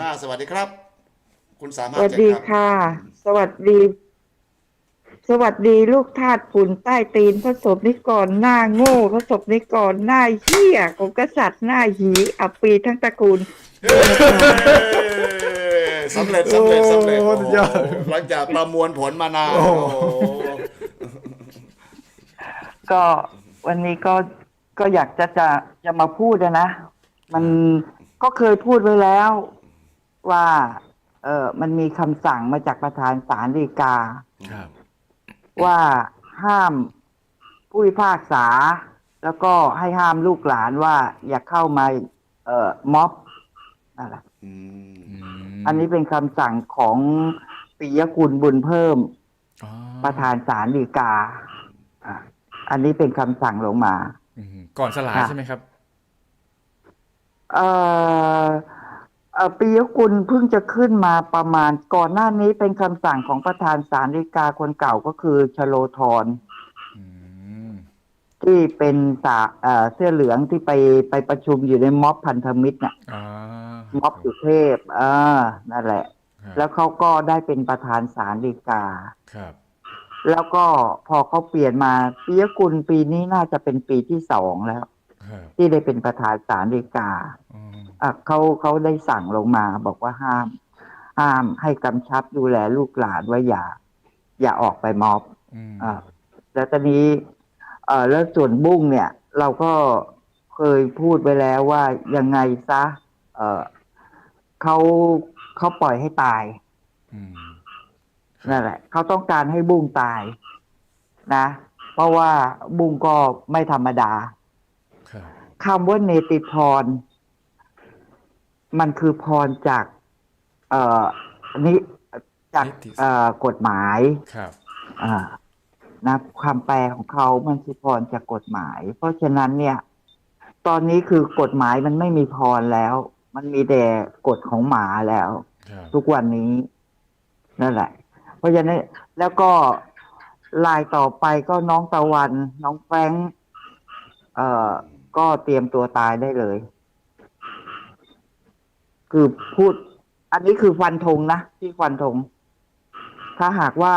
มากสวัสดีครับ คุณสาสมารถวัสเจ็ดีครับค่ะ สวัสดี สวัสดีลูกทาสฝุ่นใต้ตีนพระศพนิกรหน้าโง่พระศพนิกรหน้าเหี้ยของกษัตริย์หน้าหีอับปีทั้งตระกูลเย้สำเร็จสำเร็จสำเร็จโอ้โอ้สุโหดยอด หลังจากประมวลผลมานานโอ้โอ้โหก็วันนี้ก็ก็อยากจะจะจะมาพูดอะนะ มันก็เคยพูดไว้แล้ว ว่า เออมันมีคำสั่งมาจากประธานศาลฎีกา ครับ ว่าห้ามผู้พิพากษา แล้วก็ให้ห้ามลูกหลานว่าอย่าเข้ามา เอ่อม็อบนั่นแหละอืมอืมอันนี้เป็นคำสั่งของปิยกุลบุญเพิ่ม อ๋อประธานศาลฎีกาอะอันนี้เป็นคำสั่งลงมา อืมก่อนสลายค่ะ ใช่ไหมครับ เอ่อเอ่อ ปิยกุลเพิ่งจะขึ้นมาประมาณก่อนหน้านี้เป็นคำสั่งของประธานศาลฎีกาคนเก่าก็คือชโลธรอืมที่เป็นสาเอ่อเสื้อเหลืองที่ไปไปประชุมอยู่ในม็อบพันธมิตรน่ะอ่าม็อบสุเทพเออนั่นแหละครับแล้วเขาก็ได้เป็นประธานศาลฎีกาครับ แล้วก็พอเขาเปลี่ยนมาปิยกุลปีนี้น่าจะเป็นปีที่สองแล้วครับที่ได้เป็นประธานศาลฎีกาอืมอะ เขาเขาได้สั่งลงมา บอกว่าห้าม ห้ามให้กำชับดูแลลูกหลานว่าอย่า อย่าออกไปม็อบอืมอ่าแล้วตอนนี้เอ่อแล้วส่วนบุ้งเนี่ย เราก็เคยพูดไปแล้วว่ายังไงซะ เอ่อเขาเขาปล่อยให้ตายอืมนั่นแหละเขาต้องการให้บุ้งตาย นะ เพราะว่าบุ้งก็ไม่ธรรมดาครับคำว่าเนติพร มันคือพรจาก เอ่อนี้จากเอ่อกฎหมาย ครับ อ่านะความแปลของเขามันคือพรจากกฎหมาย เพราะฉะนั้นเนี่ย ตอนนี้คือกฎหมายมันไม่มีพรแล้ว มันมีแต่กฎของหมาแล้ว ครับ ทุกวันนี้นั่นแหละ เพราะฉะนั้นแล้วก็ลายต่อไปก็น้องตะวัน น้องแฟรงค์เอ่อก็เตรียมตัวตายได้เลย คือพูด อันนี้คือฟันธงนะที่ฟันธงถ้าหากว่า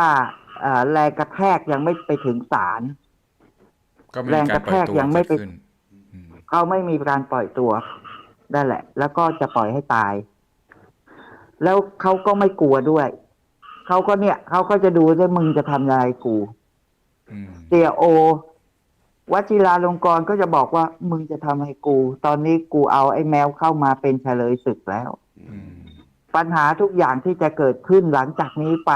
เอ่อแรงกระแทกยังไม่ไปถึงศาลก็ไม่แรมีงการกระปล่แทอยกตัวยังไม่เกิดไปขึ้นอืมเขาไม่มีการปล่อยตัวนั่นแหละ แล้วก็จะปล่อยให้ตาย แล้วเขาก็ไม่กลัวด้วยเขาก็เนี่ยเขาก็จะดูว่ามึงจะทำอะไรกูอืมเสียโอ วชิราลงกรณ์ก็จะบอกว่ามึงจะทำให้กู ตอนนี้กูเอาไอ้แมวเข้ามาเป็นเฉลยศึกแล้วอืมปัญหาทุกอย่างที่จะเกิดขึ้นหลังจากนี้ไป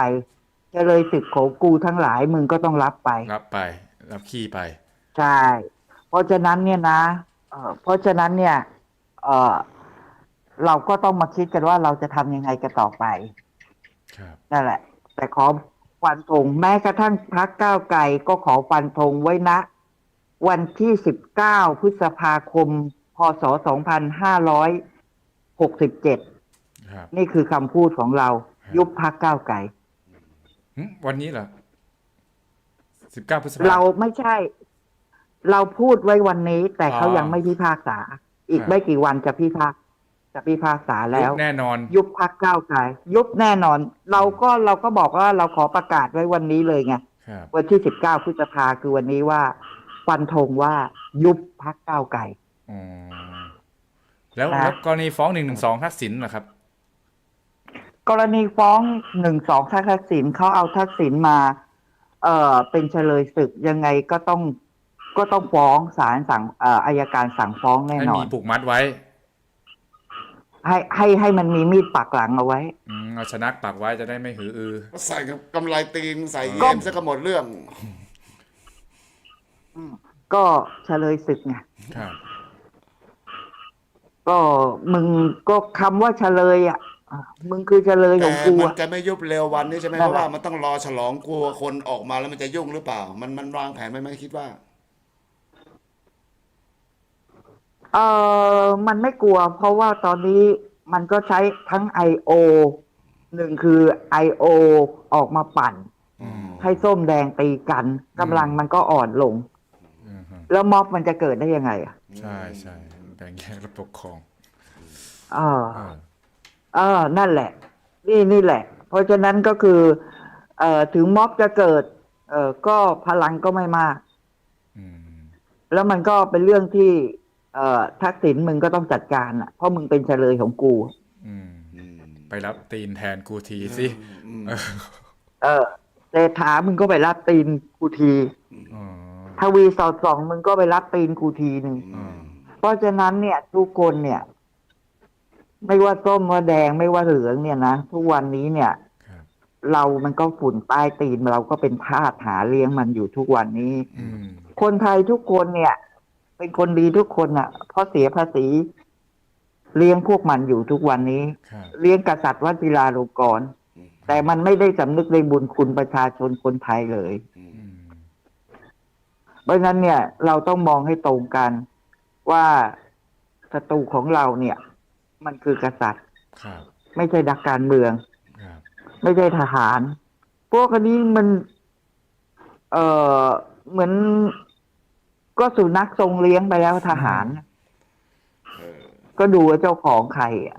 เฉลยศึกของกูทั้งหลายมึงก็ต้องรับไป รับไป รับขี้ไป ใช่ เพราะฉะนั้นเนี่ยนะเอ่อเพราะฉะนั้นเนี่ยเออเราก็ต้องมาคิดกันว่าเราจะทำยังไงกันต่อไป ครับ นั่นแหละ แต่ขอฟันธงแม้กระทั่งพักก้าวไกลก็ขอฟันธงไว้นะ วันที่ 19 พฤษภาคม พศ 2567ครับนี่คือคำพูดของเราครับยุบพักก้าวไกลหึวันนี้เหรอสิบเก้าพฤษภาเราไม่ใช่ เราพูดไว้วันนี้ แต่เขาอ๋อยังไม่พิพากษา อีกครับไม่กี่วันจะพิพากจะพิพากษาแล้วยุบแน่นอน ยุบพักก้าวไกลยุบแน่นอน เราก็เราก็บอกว่าเราขอประกาศไว้วันนี้เลยไงครับวันที่สิบเก้าพฤษภาคือวันนี้ว่า ฟันธงว่ายุบพักก้าวไกลอ๋อแล้วนะแล้วกรณีฟ้องหนึ่งหนึ่งสองทักษิณเหรอครับ กรณีฟ้องหนึ่งสองทักษิณเขาเอาทักษิณมา เอ่อเป็นเฉลยศึกยังไงก็ต้องก็ต้องฟ้องศาลสั่งเอ่ออายการสั่งฟ้องแน่ให้นอมีนผูกมัดไว้ ให้ให้ให้มันมีมีดปักหลังเอาไว้อืมเอาชนักปักไว้จะได้ไม่หืออือ ใส่กับกำไรตีนใส่ก็เยี่ยมซะก็หมดเรื่อง ก็เฉลยศึกไงครับก็มึงก็คำว่าเฉลยอะอะมึงคือเฉลยขแต่องกูมันอะจะไม่ยุบเร็ววันนี้ใช่ไหมนั่เพนแหละราะว่ามันต้องรอฉลองกลัวคนออกมาแล้วมันจะยุ่งหรือเปล่า มันมันวางแผนไว้ไหมคิดว่า เออมันไม่กลัว เพราะว่าตอนนี้มันก็ใช้ทั้ง I.O. หนึ่งคือ I.O. ออกมาปั่นอืมให้ส้มแดงตีกันกำลังมันก็อ่อนลงอืมฮึ แล้วม็อบมันจะเกิดได้ยังไงอะใช่ใช่แบ่งแยกและปกครองเออเออเออนั่นแหละ นี่นี่แหละ เพราะฉะนั้นก็คือเอ่อถึงม็อบจะเกิด เอ่อก็พลังก็ไม่มากอืมแล้วมันก็เป็นเรื่องที่ เอ่อทักษิณมึงก็ต้องจัดการอะ เพราะมึงเป็นเฉลยของกูอืมอืมไปรับตีนแทนกูทีสิอืมเออเศรษฐามึงก็ไปรับตีนกูทีอ๋อ ทวีสอดส่องมึงก็ไปรับตีนกูทีหนึ่งอืมเพราะฉะนั้นเนี่ย ทุกคนเนี่ย ไม่ว่าส้มว่าแดงไม่ว่าเหลืองเนี่ยนะทุกวันนี้เนี่ยครับเรามันก็ฝุ่นใต้ตีนเราก็เป็นทาสหาเลี้ยงมันอยู่ทุกวันนี้อืมคนไทยทุกคนเนี่ย เป็นคนดีทุกคนอะ เพราะเสียภาษีเลี้ยงพวกมันอยู่ทุกวันนี้ครับเลี้ยงกษัตริย์วัชิราลงกรณ์แต่มันไม่ได้สำนึกในบุญคุณประชาชนคนไทยเลยอืม เพราะฉะนั้นเนี่ยเราต้องมองให้ตรงกันว่าศัตรูของเราเนี่ย มันคือกษัตริย์ครับไม่ใช่ดักการเมืองครับไม่ใช่ทหาร พวกอันนี้มัน เออเหมือนก็สุนัขทรงเลี้ยงไปแล้วทหารเออก็ดูว่าเจ้าของใครอะ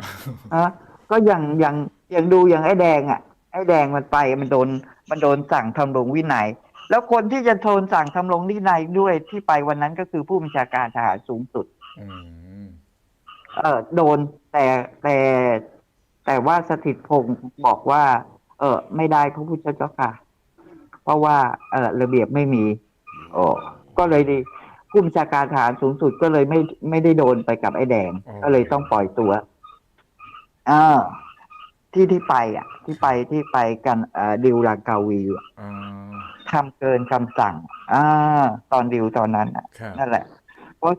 อะก็อย่างอย่างอย่างดูอย่างไอ้แดงอะ ไอ้แดงมันไปมันโดน มันโดนสั่งทำลงวินัย แล้วคนที่จะโทนสั่งทำลงวินัยด้วยที่ไปวันนั้นก็คือผู้บัญชาการทหารสูงสุดอืมเออโดนแต่แต่แต่ว่าสถิตพงศ์บอกว่า เออไม่ได้พระพุทธเจ้าค่ะ เพราะว่า เออระเบียบไม่มีโอ้ก็เลยดีผู้บัญชาการทหารสูงสุดก็เลยไม่ไม่ได้โดนไปกับไอ้แดง ก็เลยต้องปล่อยตัวอ่าที่ที่ไป อะ ที่ไปที่ไปกันเอ่อดิวลางกาวีอะอ๋อ ทำเกินคำสั่ง อ่า ตอนดิวตอนนั้นอะครับนั่นแหละ เพราะ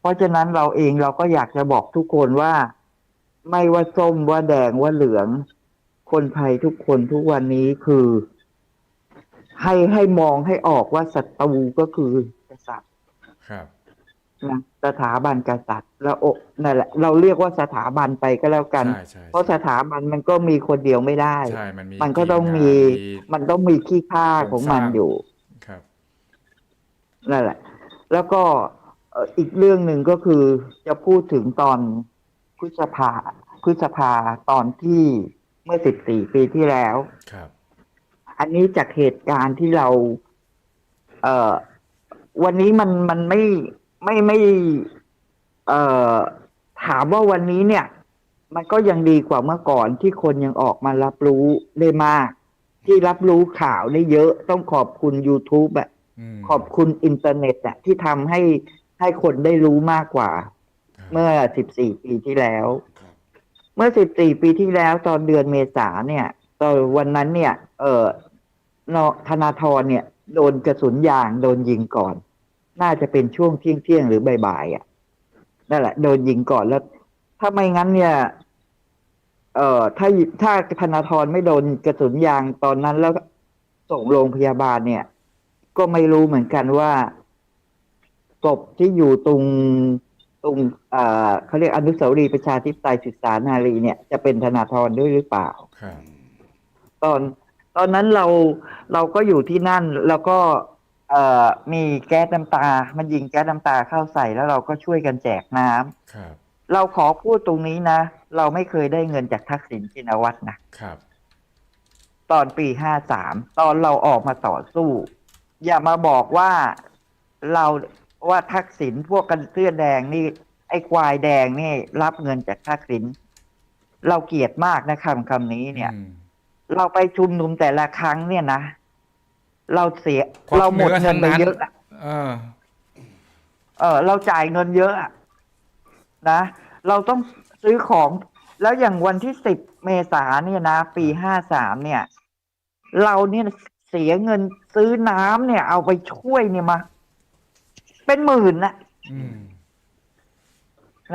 เพราะฉะนั้นเราเองเราก็อยากจะบอกทุกคนว่า ไม่ว่าส้มว่าแดงว่าเหลือง คนไทยทุกคนทุกวันนี้คือ ให้ให้มองให้ออกว่าศัตรูก็คือกษัตริย์ครับนะ สถาบันกษัตริย์แล้วโอนั่นแหละเราเรียกว่าสถาบันไปก็แล้วกัน ใช่ใช่เพราะสถาบันมันก็มีคนเดียวไม่ได้ ใช่มันมีมันก็ต้องมีทีงานมันต้องมีขี้ข้าของมันอยู่ครับนั่นแหละ แล้วก็เอ่ออีกเรื่องหนึ่งก็คือจะพูดถึงตอนพฤษภาพฤษภาตอนที่เมื่อสิบสี่ปีที่แล้วครับ อันนี้จากเหตุการณ์ที่เรา เอ่อวันนี้มันมันไม่ ไม่ไม่ เอ่อ ถามว่าวันนี้เนี่ย มันก็ยังดีกว่าเมื่อก่อนที่คนยังออกมารับรู้ได้มาก ที่รับรู้ข่าวได้เยอะต้องขอบคุณ YouTube อะมขอบคุณอินเทอร์เน็ตอะที่ทำให้ให้คนได้รู้มากกว่าครับเมื่อ14ปีที่แล้วครับเมื่อ14ปีที่แล้ว ตอนเดือนเมษาเนี่ยตอนวันนั้นเนี่ย เออนธนาธรเนี่ย โดนกระสุนยางโดนยิงก่อน น่าจะเป็นช่วงเที่ยงเที่ยงๆหรือบ่ายๆอะนั่นแหละโดนยิงก่อนแล้ว ถ้าไม่งั้นเนี่ย เอ่อถ้าถ้าธนาธรไม่โดนกระสุนยางตอนนั้นแล้วส่งโรงพยาบาลเนี่ย ก็ไม่รู้เหมือนกันว่าศพที่อยู่ตรงตรงเอ่อเขาเรียกอนุสาวรีย์ประชาธิปไตยศึกษานารีเนี่ย จะเป็นธนาธรด้วยหรือเปล่าครับตอนตอนนั้นเราเราก็อยู่ที่นั่นแล้วก็ เอ่อมีแก๊สน้ำตา มันยิงแก๊สน้ำตาเข้าใส่แล้วเราก็ช่วยกันแจกน้ำครับเราขอพูดตรงนี้นะ เราไม่เคยได้เงินจากทักษิณชินวัตรนะครับ ตอนปีห้าสามตอนเราออกมาต่อสู้ อย่ามาบอกว่าเราว่าทักษิณพวกกันเสื้อแดงนี่ ไอ้ควายแดงนี่ รับเงินจากทักษิณเราเกลียดมากนะคำคำนี้เนี่ยอืมเราไปชุมนุมแต่ละครั้งเนี่ยนะ เราเสีย ควักเราหมดเนื้อเงินไปทั้งนั้นเยอะอะ เออ เออเราจ่ายเงินเยอะอะนะ เราต้องซื้อของ แล้วอย่างวันที่สิบเมษาเนี่ยนะ ปีห้าสามเนี่ย เราเนี่ยเสียเงินซื้อน้ำเนี่ย เอาไปช่วยเนี่ยมา เป็นหมื่นนะอืม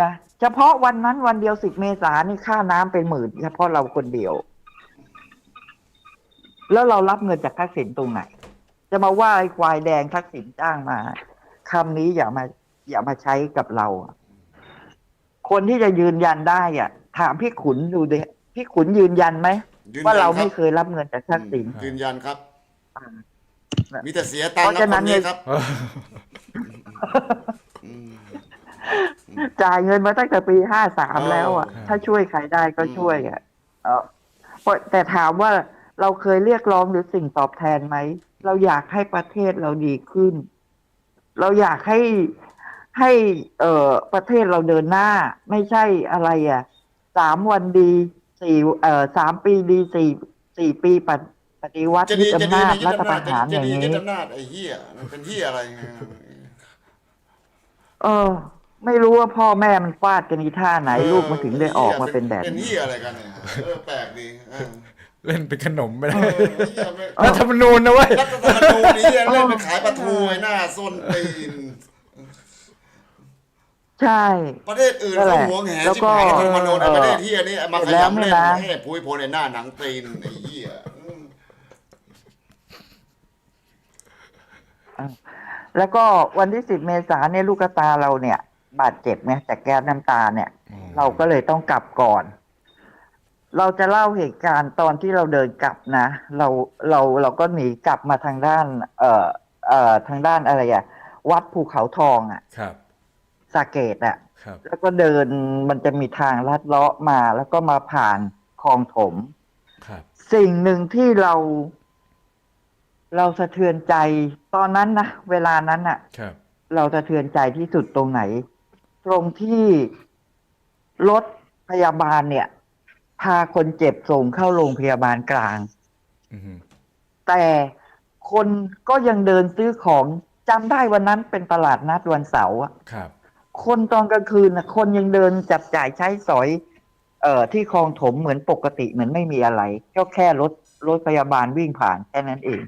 นะเฉพาะวันนั้นวันเดียวสิบเมษานี่ค่าน้ำเป็นหมื่นเฉพาะเราคนเดียว แล้วเรารับเงินจากทักษิณตรงไหน จะมาว่าไอ้ควายแดงทักษิณจ้างมาคำนี้อย่ามาอย่ามาใช้กับเราอะคนที่จะยืนยันได้อะ ถามพี่ขุนดูดิพี่ขุนยืนยันไหมยืนยันว่าเราคบไม่เคยรับเงินจากทักษิณ ยืนยันครับ อ่า มีแต่เสียตังค์เพราะครัฉะบนั้คนนนี้เนี่ยครับเอออืม จ่ายเงินมาตั้งแต่ปีห้าสามเออ แล้วอะ ครับ ถ้าช่วยใครได้ก็อืมช่วยอะเออเพราะแต่ถามว่าเราเคยเรียกร้องหรือสิ่งตอบแทนไหม เราอยากให้ประเทศเราดีขึ้น เราอยากให้ให้เอ่อประเทศเราเดินหน้า ไม่ใช่อะไรอะสามวันดีสี่เอ่อสามปีดีสี่สี่ปีปฏิปฏิวัติจะยึดีดจะอำดีนาจจะยึรัดฐอำปนาระจหารจะอย่างดียึนี้ดอำนาจไอ้เหี้ยมันเป็นเหี้ยอะไรไงเออ ไม่รู้ว่าพ่อแม่มันฟาดกันอีท่าไหน ลูกมันถึงได้ออกมาเป็นแบบเป็นนี้เหี้ยอะไรกันเนี่ยเออแปลกดี เออเล่นเป็นขนมไปเอเลยอไอ้เหี้ยไม่รัฐธรรมนูญนะเว้ยรัฐธรรมนูญนี้เล่นไปขายปลาทูไอ้หน้าส้นตีนใช่ ประเทศอื่นนั่นแหเขาละหวงแหนแล้วชิบก็หายรัฐธรรมนูญไอ้เออประเทศเหี้ยนี่มาขเสร็จแล้วยำเนี่เล่ยนนะให้ปุ้ยโพลในหน้าหนังตีนไอ้เหี้ยอืมแล้วก็วันที่สิบเมษาเนี่ยลูกตาเราเนี่ย บาดเจ็บเนี่ยจากแก๊สน้ำตาเนี่ยอืมเราก็เลยต้องกลับก่อน เราจะเล่าเหตุการณ์ตอนที่เราเดินกลับนะ เราเราเราก็หนีกลับมาทางด้าน เอ่อเอ่อทางด้านอะไรอะวัดภูเขาทองอะครับ สาเกตอะครับ แล้วก็เดินมันจะมีทางลัดเลาะมา แล้วก็มาผ่านคลองถม ครับ สิ่งหนึ่งที่เรา เราสะเทือนใจตอนนั้นนะเวลานั้นน่ะครับ เราสะเทือนใจที่สุดตรงไหน ตรงที่รถพยาบาลเนี่ย พาคนเจ็บส่งเข้าโรงพยาบาลกลางอืมแต่คนก็ยังเดินซื้อของจำได้วันนั้นเป็นตลาดนัดวันเสาร์อะครับ คนตอนกลางคืนนะคนยังเดินจับจ่ายใช้สอย เอ่อที่คลองถมเหมือนปกติเหมือนไม่มีอะไรก็แค่รถรถพยาบาลวิ่งผ่านแค่นั้นเอง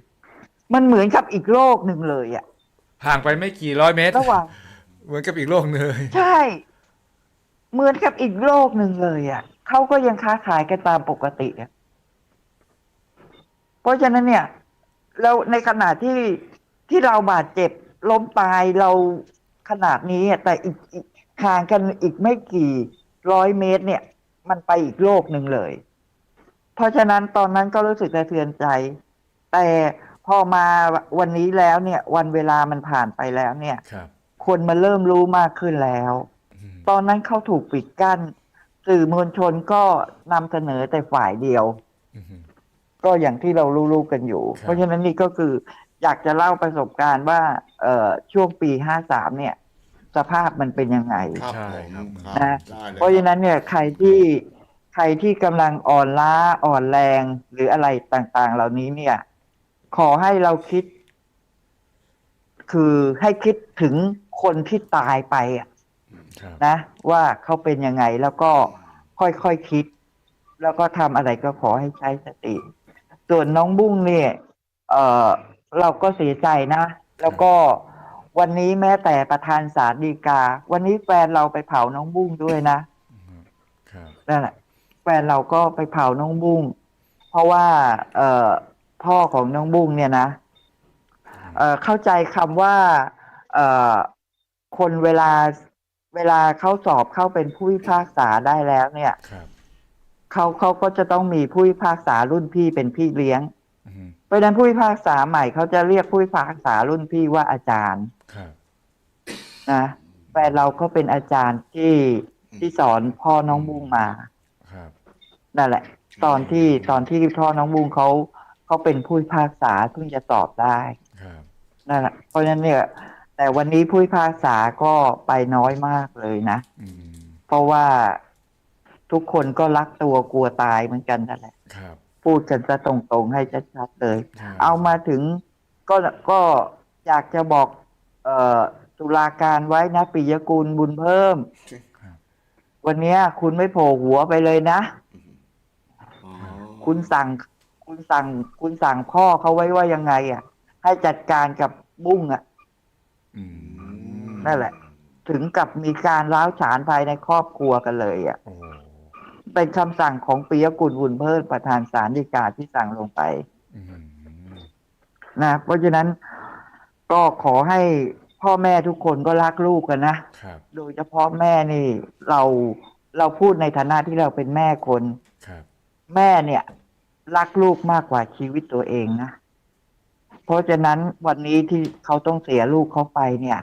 มันเหมือนกับอีกโลกหนึ่งเลยอะห่างไปไม่กี่ร้อยเมตรระหว่างเหมือนกับอีกโลกหนึงเลย ใช่ เหมือนกับอีกโลกหนึ่งเลยอะ เขาก็ยังค้าขายกันตามปกติอะเพราะฉะนั้นเนี่ยแล้วในขณะที่ที่เราบาดเจ็บล้มตายเราขนาดนี้อะแต่อีกอีกห่างกันอีกไม่กี่ร้อยเมตรเนี่ย มันไปอีกโลกหนึ่งเลย เพราะฉะนั้นตอนนั้นก็รู้สึกสะเทือนใจ แต่พอมาวันนี้แล้วเนี่ย วันเวลามันผ่านไปแล้วเนี่ยครับคนมาเริ่มรู้มากขึ้นแล้วอืมตอนนั้นเขาถูกปิดกั้น สื่อมวลชนก็นำเสนอแต่ฝ่ายเดียวอืมก็อย่างที่เรารู้ๆกันอยู่ครับเพราะฉะนั้นนี่ก็คืออยากจะเล่าประสบการณ์ว่า เอ่อช่วงปีห้าสามเนี่ย สภาพมันเป็นยังไงครับใช่ผมครับครับนะได้เลยเพราะฉะนั้นเนี่ยใครที่ใครที่กำลังอ่อนล้าอ่อนแรงหรืออะไรต่างๆ เหล่านี้เนี่ย ขอให้เราคิด คือให้คิดถึงคนที่ตายไปอะครับ นะว่าเขาเป็นยังไงแล้วก็ค่อยๆคคิด แล้วก็ทำอะไรก็ขอให้ใช้สติ ส่วนน้องบุ้งเนี่ย เออเราก็เสียใจนะ แล้วก็วันนี้แม้แต่ประธานศาลฎีกา วันนี้แฟนเราไปเผาน้องบุ้งด้วยนะอืมครับนั่นแหละแฟนเราก็ไปเผาน้องบุ้งเพราะว่า เอ่อพ่อของน้องบุ้งเนี่ยนะเอ่อเข้าใจคำว่า เอ่อคนเวลา เวลาเขาสอบเข้าเป็นผู้พิพากษาได้แล้วเนี่ยครับเขาเขาก็จะต้องมีผู้พิพากษารุ่นพี่เป็นพี่เลี้ยง อืมเพราะฉะนั้นผู้พิพากษาใหม่เขาจะเรียกผู้พิพากษารุ่นพี่ว่าอาจารย์ครับ นะแฟนเราก็เป็นอาจารย์ที่ที่สอนพ่อน้องบุ้งมา ครับ นั่นแหละ ตอนที่ตอนที่พ่อน้องบุ้งเขาเขาเป็นผู้พิพากษาเพิ่งจะสอบได้ครับ นั่นแหละเพราะฉะนั้นเนี่ย แต่วันนี้ผู้พิพากษาก็ไปน้อยมากเลยนะอืมเพราะว่าทุกคนก็รักตัวกลัวตายเหมือนกันนั่นแหละครับพูดกันจะตรงๆให้ชัดๆเลยครับเอามาถึงก็ก็อยากจะบอก เอ่อตุลาการไว้นะปิยกุลบุญเพิ่มครับวันเนี้ยคุณไม่โผล่หัวไปเลยนะอ๋อคุณสั่ง คุณสั่ง คุณสั่งพ่อเขาไว้ว่ายังไง อะ ให้จัดการกับบุ้งอะอืม นั่นแหละ ถึงกับมีการร้าวฉานภายในครอบครัวกันเลยอะโอ้เป็นคำสั่งของปิยกุลบุญเพิ่มประธานศาลฎีกาที่สั่งลงไปอืมนะ เพราะฉะนั้นก็ขอให้พ่อแม่ทุกคนก็รักลูกกันนะครับโดยเฉพาะแม่นี่ เราเราพูดในฐานะที่เราเป็นแม่คน ครับ แม่เนี่ย รักลูกมากกว่าชีวิตตัวเองนะ เพราะฉะนั้นวันนี้ที่เขาต้องเสียลูกเขาไปเนี่ย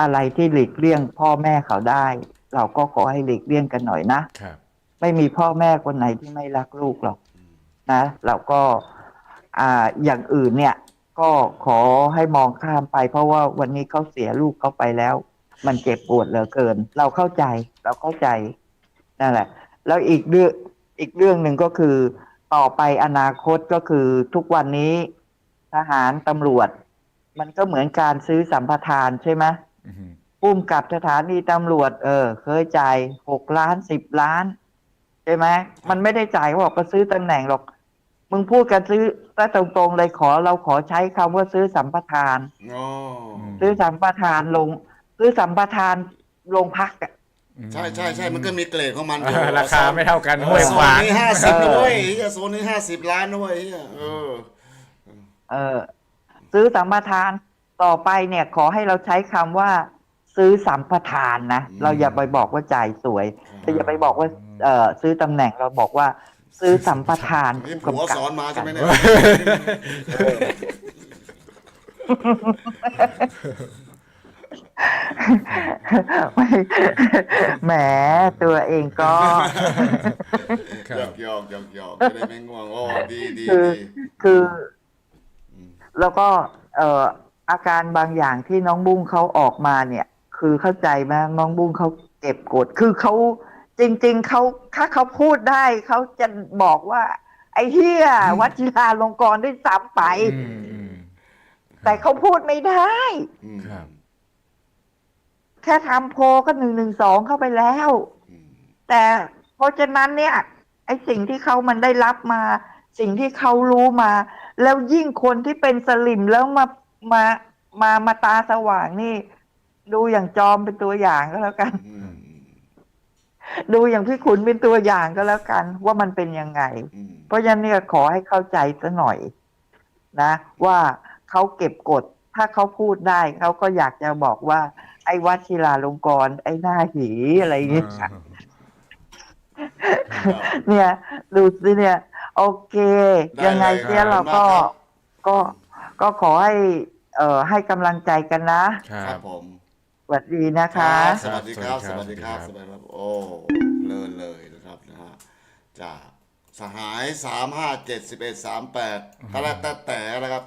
อะไรที่หลีกเลี่ยงพ่อแม่เขาได้ เราก็ขอให้หลีกเลี่ยงกันหน่อยนะครับ ไม่มีพ่อแม่คนไหนที่ไม่รักลูกหรอกนะเราก็อ่าอย่างอื่นเนี่ย ก็ขอให้มองข้ามไป เพราะว่าวันนี้เขาเสียลูกเขาไปแล้ว มันเจ็บปวดเหลือเกิน เราเข้าใจเราเข้าใจนั่นแหละ แล้วอีกเรื่องอีกเรื่องหนึ่งก็คือ ต่อไปอนาคตก็คือทุกวันนี้ ทหารตำรวจ มันก็เหมือนการซื้อสัมปทานใช่ไหมอืมปุ้มกับสถานีตำรวจ เออ เคยจ่ายหกล้านสิบล้าน ใช่ไหมมันไม่ได้จ่ายเขาบอกก็ซื้อตำแหน่งหรอก มึงพูดกันซื้อถ้าตรงๆเลยขอเราขอใช้คำว่าซื้อสัมปทานอ๋อซื้อสัมปทานลง ซื้อสัมปทานลงพักอะใช่ใช่ใช่มันก็มีเกรดของมันเออราคาไม่เท่ากันห้วยโซขวานงนี้ห้าสิบนะเว้ยเหี้ยโซนนี้ห้าสิบล้านนะเว้ยเหี้ยเออ เออซื้อสัมปทานต่อไปเนี่ยขอให้เราใช้คำว่าซื้อสัมปทานนะอืม เราอย่าไปบอกว่าจ่ายสวยครับเราอย่าไปบอกว่าเออซื้อตำแหน่งเราบอกว่าซื้อสัมปทานนี่ผู้ผัวกำกับสอนมาใช่ไหมเนี่ยไม่แหมตัวเองก็ครัหยบอกหยอกหยอกหยอกจะได้ไม่ง่วงโอ้ดีดีคือดีคือ แล้วก็เอ่ออาการบางอย่างที่น้องบุ้งเขาออกมาเนี่ย คือเข้าใจไหมน้องบุ้งเขาเก็บกด คือเขาจริง ๆเขาถ้าเขาพูดได้เขาจะบอกว่า ไอ้เฮียวัชิราลงกรณ์ได้ซ้ำไป อืมอืมแต่เขาพูดไม่ได้ อืมครับ แค่ทำโพลก็หนึ่งหนึ่งสองเข้าไปแล้ว อืมแต่เพราะฉะนั้นเนี่ย ไอ้สิ่งที่เขามันได้รับมา สิ่งที่เขารู้มา แล้วยิ่งคนที่เป็นสลิมแล้วมามามามาตาสว่างนี่ ดูอย่างจอมเป็นตัวอย่างก็แล้วกัน อืมดูอย่างพี่ขุนเป็นตัวอย่างก็แล้วกัน ว่ามันเป็นยังไง อืมเพราะฉะนั้นเนี่ยขอให้เข้าใจซะหน่อย นะ ว่าเขาเก็บกดถ้าเขาพูดได้เขาก็อยากจะบอกว่า ไอ้วัชิราลงกรณ์ไอ้หน้าหีอะไรอย่างเงี้ยครับเนี่ย ดูสิเนี่ย โอเค ได้ยังไงเลยเสียครับเราก็ขอบคุณมากครับ ก็ก็ขอให้เอ่อให้กำลังใจกันนะครัครับ บผม สวัสดีนะคะ สวัสดีครับสสวัวัสสดีดีคครัรับบสวัสดีครับ โอ้ เลิศเลยนะครับนะฮะ จากสหายสามห้าเจ็ดสิบเอ็ดสามแปดตะละแต่แต่นะครับ